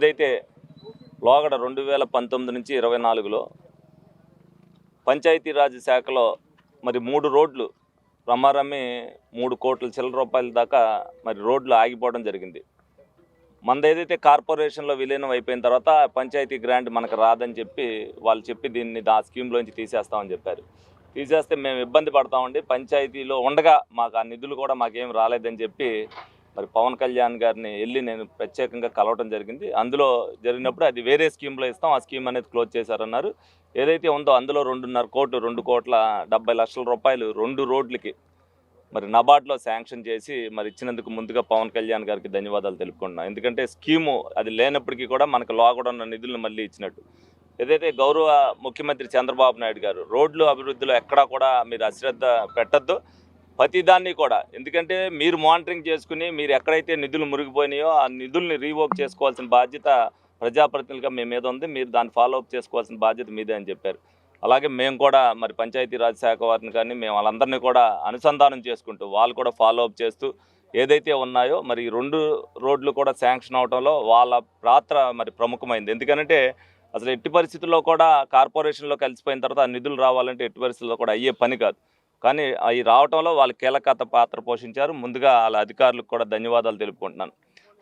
ఏదైతే లోగడ రెండు వేల పంతొమ్మిది నుంచి ఇరవై నాలుగులో పంచాయతీరాజ్ శాఖలో మరి మూడు రోడ్లు రమారమ్మి మూడు కోట్ల చిల్లర రూపాయల దాకా మరి రోడ్లు ఆగిపోవడం జరిగింది. మనది ఏదైతే కార్పొరేషన్లో విలీనం అయిపోయిన తర్వాత పంచాయతీ గ్రాంట్ మనకు రాదని చెప్పి వాళ్ళు చెప్పి దీన్ని ఆ స్కీమ్లోంచి తీసేస్తామని చెప్పారు. తీసేస్తే మేము ఇబ్బంది పడతామండి. పంచాయతీలో ఉండగా మాకు ఆ నిధులు కూడా మాకేం రాలేదని చెప్పి మరి పవన్ కళ్యాణ్ గారిని వెళ్ళి నేను ప్రత్యేకంగా కలవటం జరిగింది. అందులో జరిగినప్పుడు అది వేరే స్కీమ్లో ఇస్తాం ఆ స్కీమ్ అనేది క్లోజ్ చేశారన్నారు. ఏదైతే ఉందో అందులో రెండున్నర కోట్లు రెండు కోట్ల డెబ్బై లక్షల రూపాయలు రెండు రోడ్లకి మరి నబార్డ్లో శాంక్షన్ చేసి మరి ఇచ్చినందుకు ముందుగా పవన్ కళ్యాణ్ గారికి ధన్యవాదాలు తెలుపుకుంటున్నాం. ఎందుకంటే స్కీము అది లేనప్పటికీ కూడా మనకు లోగడ ఉన్న నిధులను మళ్ళీ ఇచ్చినట్టు. ఏదైతే గౌరవ ముఖ్యమంత్రి చంద్రబాబు నాయుడు గారు రోడ్లు అభివృద్ధిలో ఎక్కడా కూడా మీరు అశ్రద్ధ పెట్టద్దు. ప్రతిదాన్ని కూడా. ఎందుకంటే మీరు మానిటరింగ్ చేసుకుని మీరు ఎక్కడైతే నిధులు మురిగిపోయినాయో ఆ నిధుల్ని రీవోక్ చేసుకోవాల్సిన బాధ్యత ప్రజాప్రతినిధులుగా మీ మీద ఉంది. మీరు దాన్ని ఫాలో అప్ చేసుకోవాల్సిన బాధ్యత మీదే అని చెప్పారు. అలాగే మేము కూడా మరి పంచాయతీరాజ్ శాఖ వారిని కానీ మేము వాళ్ళందరినీ కూడా అనుసంధానం చేసుకుంటూ వాళ్ళు కూడా ఫాలో అప్ చేస్తూ ఏదైతే ఉన్నాయో మరి రెండు రోడ్లు కూడా శాంక్షన్ అవడంలో వాళ్ళ పాత్ర మరి ప్రముఖమైంది. ఎందుకంటే అసలు ఎట్టి పరిస్థితుల్లో కూడా కార్పొరేషన్లో కలిసిపోయిన తర్వాత ఆ నిధులు రావాలంటే ఎట్టి పరిస్థితుల్లో కూడా అయ్యే పని కాదు. కానీ అవి రావడంలో వాళ్ళు కీలకత పాత్ర పోషించారు. ముందుగా వాళ్ళ అధికారులకు కూడా ధన్యవాదాలు తెలుపుకుంటున్నాను.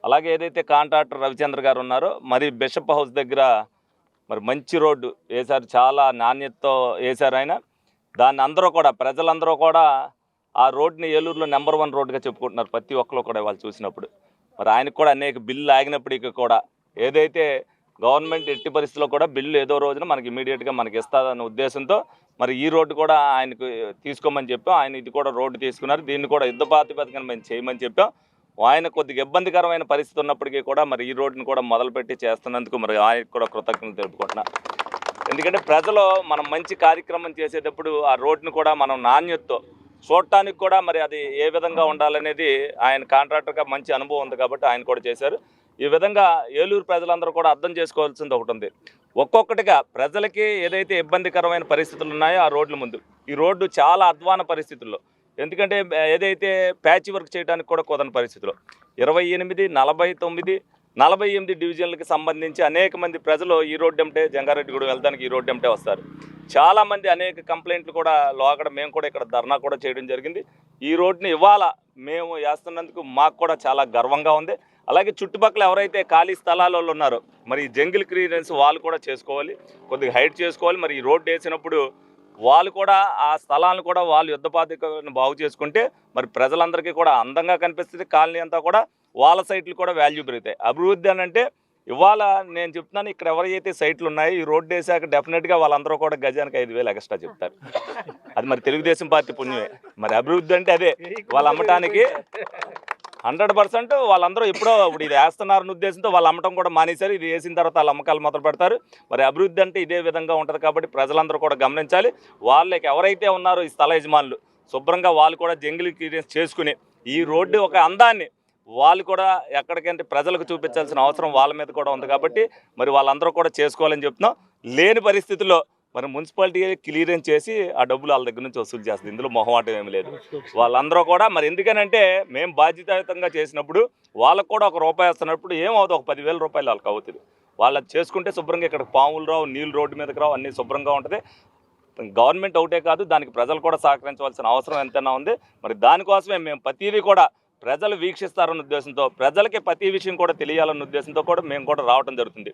అలాగే ఏదైతే కాంట్రాక్టర్ రవిచంద్ర గారు ఉన్నారో మరి బిషప్ హౌస్ దగ్గర మరి మంచి రోడ్డు వేశారు. చాలా నాణ్యతతో వేశారు ఆయన. దాన్ని అందరూ కూడా ప్రజలందరూ కూడా ఆ రోడ్ని ఏలూరులో నెంబర్ వన్ రోడ్డుగా చెప్పుకుంటున్నారు. ప్రతి ఒక్కరు కూడా వాళ్ళు చూసినప్పుడు. మరి ఆయనకు కూడా అనేక బిల్లు ఆగినప్పటికీ కూడా ఏదైతే గవర్నమెంట్ ఎట్టి పరిస్థితుల్లో కూడా బిల్లు ఏదో రోజున మనకి ఇమీడియట్గా మనకి ఇస్తుందన్న ఉద్దేశంతో మరి ఈ రోడ్డు కూడా ఆయనకు తీసుకోమని చెప్పాం. ఆయన ఇది కూడా రోడ్డు తీసుకున్నారు. దీన్ని కూడా యుద్ధ ప్రాతిపదికన మేము చేయమని చెప్పాం. ఆయన కొద్దిగా ఇబ్బందికరమైన పరిస్థితి ఉన్నప్పటికీ కూడా మరి ఈ రోడ్డుని కూడా మొదలుపెట్టి చేస్తున్నందుకు మరి ఆయనకు కూడా కృతజ్ఞతలు తెలుపుకుంటున్నా. ఎందుకంటే ప్రజలు మనం మంచి కార్యక్రమం చేసేటప్పుడు ఆ రోడ్డుని కూడా మనం నాణ్యతతో చూడటానికి కూడా మరి అది ఏ విధంగా ఉండాలనేది ఆయన కాంట్రాక్టర్గా మంచి అనుభవం ఉంది కాబట్టి ఆయన కూడా చేశారు. ఈ విధంగా ఏలూరు ప్రజలందరూ కూడా అర్థం చేసుకోవాల్సింది ఒకటి ఉంది. ఒక్కొక్కటిగా ప్రజలకి ఏదైతే ఇబ్బందికరమైన పరిస్థితులు ఉన్నాయో ఆ రోడ్ల ముందు. ఈ రోడ్డు చాలా అధ్వాన పరిస్థితుల్లో. ఎందుకంటే ఏదైతే ప్యాచ్ వర్క్ చేయడానికి కూడా కుదరని పరిస్థితులు ఇరవై ఎనిమిది నలభై తొమ్మిది నలభై ఎనిమిది డివిజన్లకు సంబంధించి అనేక మంది ప్రజలు ఈ రోడ్డు ఎంటే జంగారెడ్డిగూడ వెళ్తానికి ఈ రోడ్డు ఎంటే వస్తారు. చాలామంది అనేక కంప్లైంట్లు కూడా లోకడ మేము కూడా ఇక్కడ ధర్నా కూడా చేయడం జరిగింది. ఈ రోడ్డుని ఇవాళ మేము వేస్తున్నందుకు మాకు కూడా చాలా గర్వంగా ఉంది. అలాగే చుట్టుపక్కల ఎవరైతే ఖాళీ స్థలాలలో ఉన్నారో మరి జంగిల్ క్లియరెన్స్ వాళ్ళు కూడా చేసుకోవాలి. కొద్దిగా హైట్ చేసుకోవాలి. మరి ఈ రోడ్డు వేసినప్పుడు వాళ్ళు కూడా ఆ స్థలాలను కూడా వాళ్ళు యుద్ధపాతికను బాగు చేసుకుంటే మరి ప్రజలందరికీ కూడా అందంగా కనిపిస్తుంది. కాలనీ అంతా కూడా వాళ్ళ సైట్లు కూడా వాల్యూ పెరుగుతాయి. అభివృద్ధి అని అంటే ఇవాళ నేను చెప్తున్నాను ఇక్కడ ఎవరైతే సైట్లు ఉన్నాయో ఈ రోడ్డు వేసాక డెఫినెట్గా వాళ్ళందరూ కూడా గజానికి ఐదు వేలు ఎక్స్ట్రా చెప్తారు. అది మరి తెలుగుదేశం పార్టీ పుణ్యమే. మరి అభివృద్ధి అంటే అదే. వాళ్ళు అమ్మటానికి హండ్రెడ్ పర్సెంట్ వాళ్ళందరూ ఎప్పుడో ఇప్పుడు ఇది వేస్తున్నారని ఉద్దేశంతో వాళ్ళు అమ్మటం కూడా మానేశారు. ఇది వేసిన తర్వాత వాళ్ళు అమ్మకాలు మొదలు పెడతారు. మరి అభివృద్ధి అంటే ఇదే విధంగా ఉంటుంది కాబట్టి ప్రజలందరూ కూడా గమనించాలి. వాళ్ళకి ఎవరైతే ఉన్నారో ఈ స్థల యజమానులు శుభ్రంగా వాళ్ళు కూడా జంగిల్ క్లియరెన్స్ చేసుకుని ఈ రోడ్డు ఒక అందాన్ని వాళ్ళు కూడా ఎక్కడికంటే ప్రజలకు చూపించాల్సిన అవసరం వాళ్ళ మీద కూడా ఉంది కాబట్టి మరి వాళ్ళందరూ కూడా చేసుకోవాలని చెప్తున్నాం. లేని పరిస్థితుల్లో మరి మున్సిపాలిటీ క్లియరెన్స్ చేసి ఆ డబ్బులు వాళ్ళ దగ్గర నుంచి వసూలు చేస్తుంది. ఇందులో మొహమాటం ఏమి లేదు. వాళ్ళందరూ కూడా మరి ఎందుకనంటే మేము బాధ్యతాయుతంగా చేసినప్పుడు వాళ్ళకు కూడా ఒక రూపాయి వస్తున్నప్పుడు ఏమవుతుంది? ఒక పదివేల రూపాయలు వాళ్ళకి అవుతుంది. వాళ్ళు చేసుకుంటే శుభ్రంగా ఇక్కడ పాములు రావు నీళ్ళు రోడ్డు మీదకి రావు అన్నీ శుభ్రంగా ఉంటుంది. గవర్నమెంట్ ఒకటే కాదు దానికి ప్రజలు కూడా సహకరించవలసిన అవసరం ఎంతైనా ఉంది. మరి దానికోసమే మేము ప్రతిదీ కూడా ప్రజలు వీక్షిస్తారన్న ఉద్దేశంతో ప్రజలకి ప్రతి విషయం కూడా తెలియాలన్న ఉద్దేశంతో కూడా మేము కూడా రావడం జరుగుతుంది.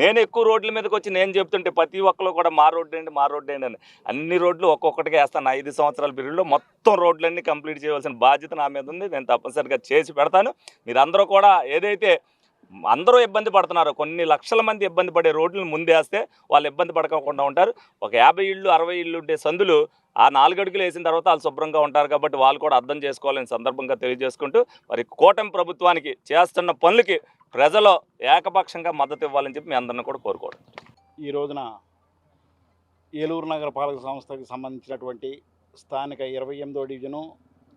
నేను ఎక్కువ రోడ్ల మీదకి వచ్చి నేను చెప్తుంటే ప్రతి ఒక్కరు కూడా మా రోడ్డు ఏంటి మా రోడ్డు ఏంటి అని అన్ని రోడ్లు ఒక్కొక్కటిగా వేస్తాను. ఐదు సంవత్సరాల పీరియడ్లో మొత్తం రోడ్లన్నీ కంప్లీట్ చేయవలసిన బాధ్యత నా మీద ఉంది. నేను తప్పనిసరిగా చేసి పెడతాను. మీరందరూ కూడా ఏదైతే అందరూ ఇబ్బంది పడుతున్నారు. కొన్ని లక్షల మంది ఇబ్బంది పడే రోడ్లను ముందేస్తే వాళ్ళు ఇబ్బంది పడకుండా ఉంటారు. ఒక యాభై ఇళ్ళు అరవై ఇళ్ళు ఉండే సందులు ఆ నాలుగు అడుగులు వేసిన తర్వాత వాళ్ళు శుభ్రంగా ఉంటారు కాబట్టి వాళ్ళు కూడా అర్థం చేసుకోవాలని సందర్భంగా తెలియజేసుకుంటూ మరి కూటమి ప్రభుత్వానికి చేస్తున్న పనులకి ప్రజలు ఏకపక్షంగా మద్దతు ఇవ్వాలని చెప్పి మీ అందరిని కూడా కోరుకోవడం. ఈ రోజున ఏలూరు నగర పాలక సంస్థకు సంబంధించినటువంటి స్థానిక ఇరవై ఎనిమిదో డివిజను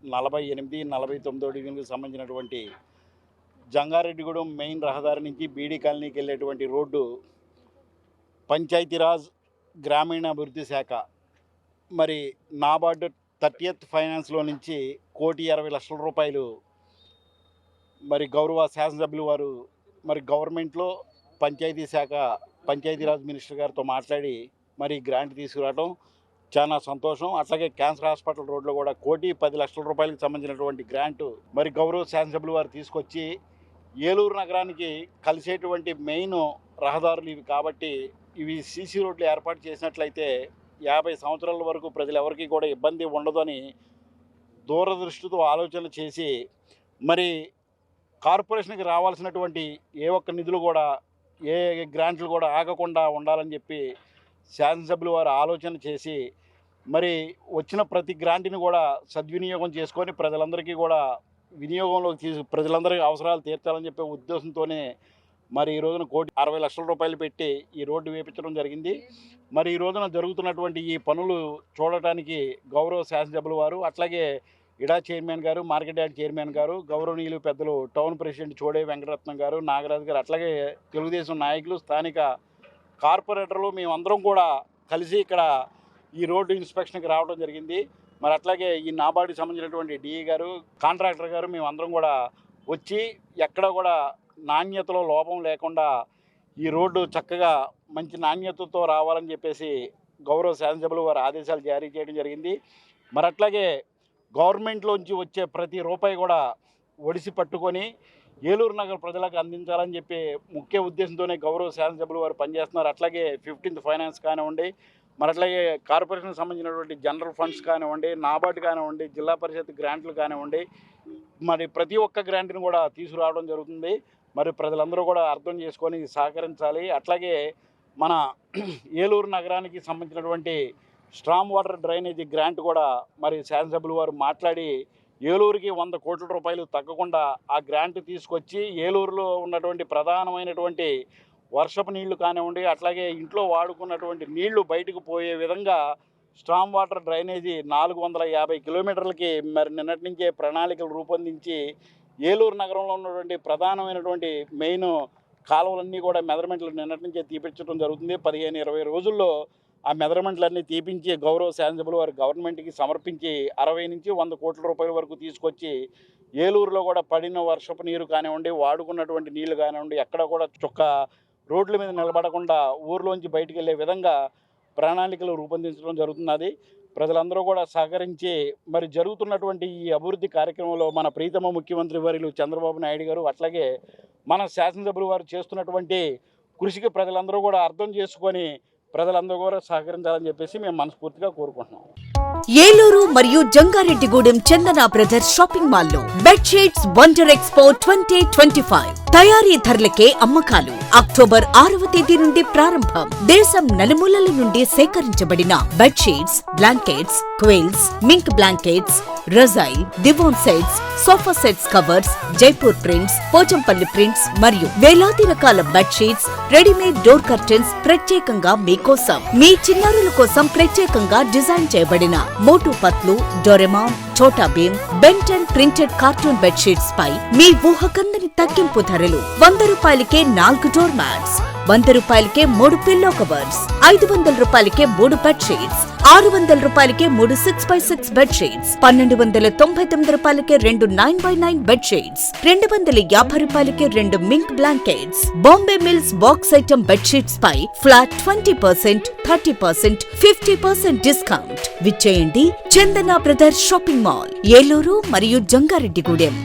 నలభై ఎనిమిది నలభై తొమ్మిదో డివిజన్కి సంబంధించినటువంటి జంగారెడ్డిగూడెం మెయిన్ రహదారి నుంచి బీడీ కాలనీకి వెళ్ళేటువంటి రోడ్డు పంచాయతీరాజ్ గ్రామీణాభివృద్ధి శాఖ. మరి నాబార్డు థర్టీయత్ ఫైనాన్స్లో నుంచి కోటి అరవై లక్షల రూపాయలు మరి గౌరవ శాసనసభ్యులు వారు మరి గవర్నమెంట్లో పంచాయతీ శాఖ పంచాయతీరాజ్ మినిస్టర్ గారితో మాట్లాడి మరి గ్రాంట్ తీసుకురావడం చాలా సంతోషం. అట్లాగే క్యాన్సర్ హాస్పిటల్ రోడ్లో కూడా కోటి పది లక్షల రూపాయలకు సంబంధించినటువంటి గ్రాంటు మరి గౌరవ శాసనసభ్యులు వారు తీసుకొచ్చి ఏలూరు నగరానికి కలిసేటువంటి మెయిన్ రహదారులు ఇవి కాబట్టి ఇవి సీసీ రోడ్లు ఏర్పాటు చేసినట్లయితే యాభై సంవత్సరాల వరకు ప్రజలు ఎవరికి కూడా ఇబ్బంది ఉండదని దూరదృష్టితో ఆలోచన చేసి మరి కార్పొరేషన్కి రావాల్సినటువంటి ఏ ఒక్క నిధులు కూడా ఏ గ్రాంట్లు కూడా ఆగకుండా ఉండాలని చెప్పి శాసనసభ్యులు వారు ఆలోచన చేసి మరి వచ్చిన ప్రతి గ్రాంట్ని కూడా సద్వినియోగం చేసుకొని ప్రజలందరికీ కూడా వినియోగంలోకి తీసు ప్రజలందరికీ అవసరాలు తీర్చాలని చెప్పే ఉద్దేశంతోనే మరి ఈ రోజున కోటి అరవై లక్షల రూపాయలు పెట్టి ఈ రోడ్డు వేపించడం జరిగింది. మరి ఈ రోజున జరుగుతున్నటువంటి ఈ పనులు చూడటానికి గౌరవ శాసనసభ్యులు వారు అట్లాగే ఇడా చైర్మన్ గారు మార్కెట్ యార్డ్ చైర్మన్ గారు గౌరవనీయులు పెద్దలు టౌన్ ప్రెసిడెంట్ చోడే వెంకటరత్నం గారు నాగరాజు గారు అట్లాగే తెలుగుదేశం నాయకులు స్థానిక కార్పొరేటర్లు మేమందరం కూడా కలిసి ఇక్కడ ఈ రోడ్డు ఇన్స్పెక్షన్కి రావడం జరిగింది. మరి అట్లాగే ఈ నాబార్డుకి సంబంధించినటువంటి డిఈ గారు కాంట్రాక్టర్ గారు మేమందరం కూడా వచ్చి ఎక్కడ కూడా నాణ్యతలో లోపం లేకుండా ఈ రోడ్డు చక్కగా మంచి నాణ్యతతో రావాలని చెప్పేసి గౌరవ శాసనసభలు వారు ఆదేశాలు జారీ చేయడం జరిగింది. మరి అట్లాగే గవర్నమెంట్లోంచి వచ్చే ప్రతి రూపాయి కూడా ఒడిసి పట్టుకొని ఏలూరు నగర ప్రజలకు అందించాలని చెప్పి ముఖ్య ఉద్దేశంతోనే గౌరవ శాసనసభ్యులు వారు పనిచేస్తున్నారు. అట్లాగే ఫిఫ్టీన్త్ ఫైనాన్స్ కానివ్వండి మరి అట్లాగే కార్పొరేషన్కి సంబంధించినటువంటి జనరల్ ఫండ్స్ కానివ్వండి నాబార్డు కానివ్వండి జిల్లా పరిషత్ గ్రాంట్లు కానివ్వండి మరి ప్రతి ఒక్క గ్రాంట్ని కూడా తీసుకురావడం జరుగుతుంది. మరి ప్రజలందరూ కూడా అర్థం చేసుకొని సహకరించాలి. అట్లాగే మన ఏలూరు నగరానికి సంబంధించినటువంటి స్ట్రామ్ వాటర్ డ్రైనేజీ గ్రాంట్ కూడా మరి శాసనసభ్యులు వారు మాట్లాడి ఏలూరుకి వంద కోట్ల రూపాయలు తగ్గకుండా ఆ గ్రాంట్ తీసుకొచ్చి ఏలూరులో ఉన్నటువంటి ప్రధానమైనటువంటి వర్షపు నీళ్ళు కానివ్వండి అట్లాగే ఇంట్లో వాడుకున్నటువంటి నీళ్ళు బయటకు పోయే విధంగా స్ట్రామ్ వాటర్ డ్రైనేజీ నాలుగు వందల యాభై కిలోమీటర్లకి మరి నిన్నటి నుంచే ప్రణాళికలు రూపొందించి ఏలూరు నగరంలో ఉన్నటువంటి ప్రధానమైనటువంటి మెయిన్ కాలువలన్నీ కూడా మెజర్మెంట్లు నిన్నటి నుంచే తీపించడం జరుగుతుంది. పదిహేను ఇరవై రోజుల్లో ఆ మెజర్మెంట్లన్నీ తీపించి గౌరవ శాసనసభలు వారి గవర్నమెంట్కి సమర్పించి అరవై నుంచి వంద కోట్ల రూపాయల వరకు తీసుకొచ్చి ఏలూరులో కూడా పడిన వర్షపు నీరు కానివ్వండి వాడుకున్నటువంటి నీళ్ళు కానివ్వండి ఎక్కడ కూడా చుక్క రోడ్ల మీద నిలబడకుండా ఊర్లోంచి బయటికి వెళ్ళే విధంగా ప్రణాళికలు రూపొందించడం జరుగుతున్నది. ప్రజలందరూ కూడా సహకరించి మరి జరుగుతున్నటువంటి ఈ అభివృద్ధి కార్యక్రమంలో మన ప్రీతమ ముఖ్యమంత్రి వర్యులు చంద్రబాబు నాయుడు గారు అట్లాగే మన శాసనసభ్యులు వారు చేస్తున్నటువంటి కృషికి ప్రజలందరూ కూడా అర్థం చేసుకొని ప్రజలందరూ కూడా సహకరించాలని చెప్పేసి మేము మనస్ఫూర్తిగా కోరుకుంటున్నాం. ఏలూరు మరియు జంగారెడ్డిగూడెం చందన బ్రదర్స్ షాపింగ్ మాల్లో bedsheets wonder expo twenty twenty five. తయారీ ధరలకే అమ్మకాలు. అక్టోబర్ ఆరవ తేదీ నుండి ప్రారంభం. దేశం నలుమూలల నుండి సేకరించబడిన bedsheets blankets quilts mink blankets రజైల్ divan sets sofa sets covers Jaipur prints Pochampally prints మరియు వేలాది రకాల బెడ్షీట్స్ రెడీమేడ్ డోర్ కర్టెన్స్ ప్రత్యేకంగా మీకోసం మీ చిన్నారుల కోసం ప్రత్యేకంగా డిజైన్ చేయబడిన Motu Patlu Doraemon Chhota Bheem Ben Ten printed cartoon bedsheets పై మీ ఊహకందని తగ్గింపు ధరలు వంద రూపాయలకే నాలుగు డోర్ మ్యాట్స్ వంద రూపాయలకే మూడు పిల్లో కవర్స్ ఐదు వందల రూపాయలకే మూడు బెడ్ షీట్స్ ఆరు వందల రూపాయలకే మూడు six by six bed sheets పన్నెండు వందల తొంభై తొమ్మిది రూపాయలకే రెండు nine by nine bed sheets రెండు వందల యాభై రూపాయలకే రెండు mink blankets Bombay mills box item bed sheets పై flat twenty percent thirty percent fifty percent discount విచ్చేయండి Chandana brother shopping mall Eluru మరియు జంగారెడ్డిగూడెం.